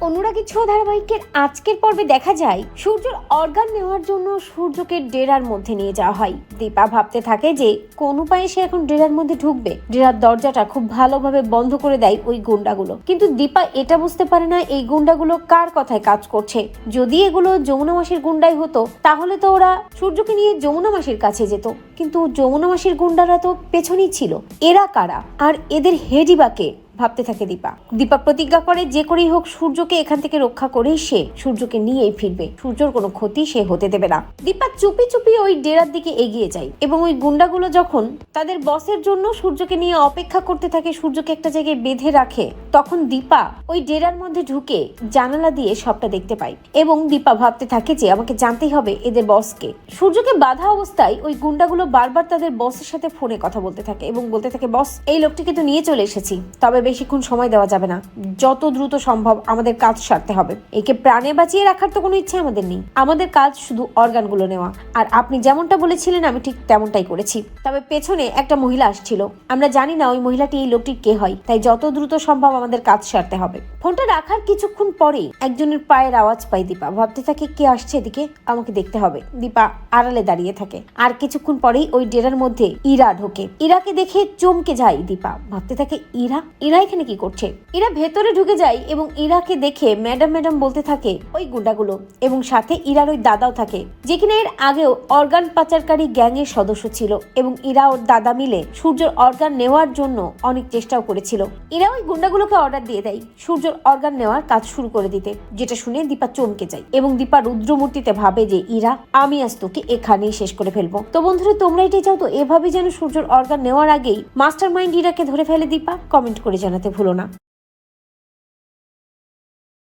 অনুরাগী ছ ধারাবাহিকের আজকের পর্বে দেখা যায়, সূর্যর অর্গান নেওয়ার জন্য সূর্যকে ডেরার মধ্যে নিয়ে যাওয়া হয়। দীপা ভাবতে থাকে যে, কোন উপায়ে সে এখন ডেরার মধ্যে ঢুকবে? ডেরার দরজাটা খুব ভালোভাবে বন্ধ করে দেয় ওই গুন্ডাগুলো। কিন্তু দীপা এটা বুঝতে পারে না, এই গুন্ডাগুলো কার কথায় কাজ করছে। যদি এগুলো যমুনা মাসির গুন্ডাই হতো, তাহলে তো ওরা সূর্যকে নিয়ে যমুনা মাসির কাছে যেত। কিন্তু যমুনা মাসির গুন্ডারা তো পেছনেই ছিল। এরা কারা? আর এদের হেডই বা কে? ভাবতে থাকে দীপা। দীপা প্রতিজ্ঞা করে যে করেই হোক সূর্যকে এখান থেকে রক্ষা করেই সে সূর্যকে নিয়েই ফিরবে। সূর্যর কোনো ক্ষতি সে হতে দেবে না। দীপা চুপি চুপি ওই ডেরার দিকে এগিয়ে যায় এবং ওই গুন্ডাগুলো যখন তাদের বসের জন্য সূর্যকে নিয়ে অপেক্ষা করতে থাকে, সূর্যকে একটা জায়গায় বেঁধে রাখে, তখন দীপা ওই ডেরার মধ্যে ঢুকে জানালা দিয়ে সবটা দেখতে পায় এবং দীপা ভাবতে থাকে যে আমাকে জানতেই হবে এদের বসকে। সূর্যকে বাধা অবস্থায় ওই গুন্ডাগুলো বারবার তাদের বসের সাথে ফোনে কথা বলতে থাকে এবং বলতে থাকে, বস, এই লোকটিকে তো নিয়ে চলে এসেছি। তবে বেশিক্ষণ সময় দেওয়া যাবে না। যত দ্রুত সম্ভব আমাদের কাজ সারতে হবে। একে প্রাণে বাঁচিয়ে রাখার তো কোনো ইচ্ছে আমাদের নেই। আমাদের কাজ শুধু অর্গানগুলো নেওয়া। আর আপনি যেমনটা বলেছিলেন, আমি ঠিক তেমনটাই করেছি। তবে পেছনে একটা মহিলা আসছিল। আমরা জানি না ওই মহিলাটি, এই লোকটির কে হয়। তাই যত দ্রুত সম্ভব আমাদের কাজ সারতে হবে। ফোনটা রাখার কিছুক্ষণ পরেই একজনের পায়ের আওয়াজ পাই দীপা। ভাবতে থাকে, কে আসছে এদিকে? আমাকে দেখতে হবে। দীপা আড়ালে দাঁড়িয়ে থাকে। আর কিছুক্ষণ পরেই ওই ডেরার মধ্যে ইরা ঢোকে। ইরাকে দেখে চমকে যায় দীপা। ভাবতে থাকে, ইরা? ইরা এখানে কি করছে? ইরা ভেতরে ঢুকে যায় এবং ইরাকে দেখে ম্যাডাম ম্যাডাম বলতে থাকে, ওই গুন্ডাগুলো। এবং সাথে ইরার ওই দাদাও থাকে, যে কিনা এর আগেও অর্গান পাচারকারী গ্যাং এর সদস্য ছিল এবং ইরা ওর দাদা মিলে সূর্যর অর্গান নেওয়ার জন্য অনেক চেষ্টাও করেছিল। ইরা ওই গুন্ডাগুলোকে অর্ডার দিয়ে দেয় সূর্যর অর্গান নেওয়ার কাজ শুরু করে দিতে, যেটা শুনে দীপা চমকে যায় এবং দীপা রুদ্রমূর্তিতে ভাবে যে, ইরা, আমি আজ তোকে এখানেই শেষ করে ফেলব। তো বন্ধুরা, তোমরা এটাই চাও তো এভাবে যেন সূর্যর অর্গান নেওয়ার আগেই মাস্টার মাইন্ড ইরাকে ধরে ফেলে দীপা? কমেন্ট করে জানাতে ভুলো না।